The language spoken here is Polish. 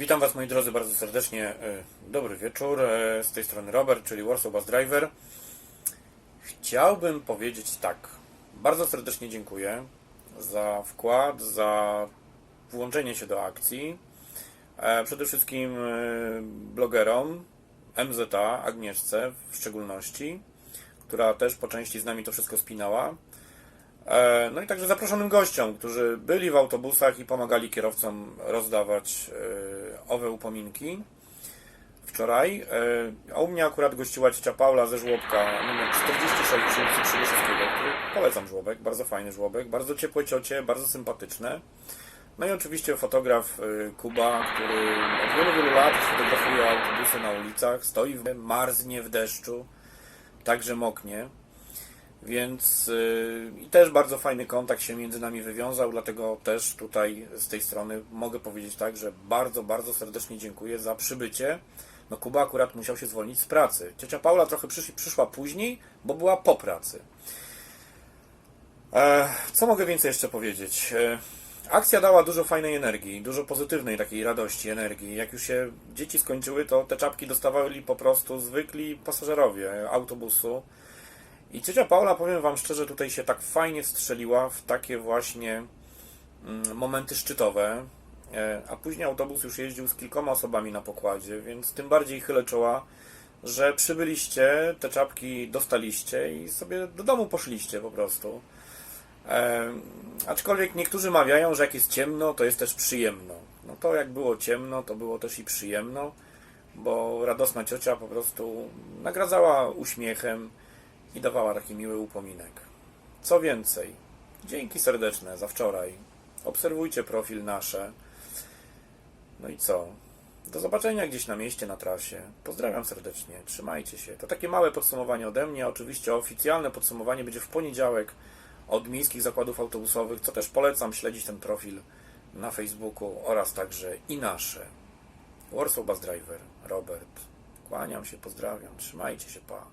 Witam Was moi drodzy bardzo serdecznie. E, Dobry wieczór. E, Z tej strony Robert, czyli Warsaw Bus Driver. Chciałbym powiedzieć tak. Bardzo serdecznie dziękuję za wkład, za włączenie się do akcji. E, Przede wszystkim blogerom, MZA, Agnieszce w szczególności, która też po części z nami to wszystko spinała. No i także zaproszonym gościom, którzy byli w autobusach i pomagali kierowcom rozdawać owe upominki wczoraj. E, A u mnie akurat gościła ciocia Paula ze żłobka numer 46 przy ulicy który polecam żłobek, bardzo fajny żłobek, bardzo ciepłe ciocie, bardzo sympatyczne. No i oczywiście fotograf e, Kuba, który od wielu, wielu lat fotografuje autobusy na ulicach, stoi w marznie w deszczu, także moknie. Więc yy, też bardzo fajny kontakt się między nami wywiązał, dlatego też tutaj z tej strony mogę powiedzieć tak, że bardzo, bardzo serdecznie dziękuję za przybycie. No Kuba akurat musiał się zwolnić z pracy. Ciocia Paula trochę przysz, przyszła później, bo była po pracy. E, co mogę więcej jeszcze powiedzieć? E, akcja dała dużo fajnej energii, dużo pozytywnej takiej radości, energii. Jak już się dzieci skończyły, to te czapki dostawali po prostu zwykli pasażerowie autobusu. I ciocia Paula, powiem Wam szczerze, tutaj się tak fajnie wstrzeliła w takie właśnie mm, momenty szczytowe, E, a później autobus już jeździł z kilkoma osobami na pokładzie, więc tym bardziej chylę czoła, że przybyliście, te czapki dostaliście i sobie do domu poszliście po prostu. E, aczkolwiek niektórzy mawiają, że jak jest ciemno, to jest też przyjemno. No to jak było ciemno, to było też i przyjemno, bo radosna ciocia po prostu nagradzała uśmiechem i dawała taki miły upominek. Co więcej, dzięki serdeczne za wczoraj. Obserwujcie profil nasze. No i co? Do zobaczenia gdzieś na mieście, na trasie. Pozdrawiam serdecznie, trzymajcie się. To takie małe podsumowanie ode mnie. Oczywiście oficjalne podsumowanie będzie w poniedziałek od miejskich zakładów autobusowych, co też polecam śledzić ten profil na Facebooku oraz także i nasze. Warsaw Bus Driver, Robert. Kłaniam się, pozdrawiam, trzymajcie się, pa.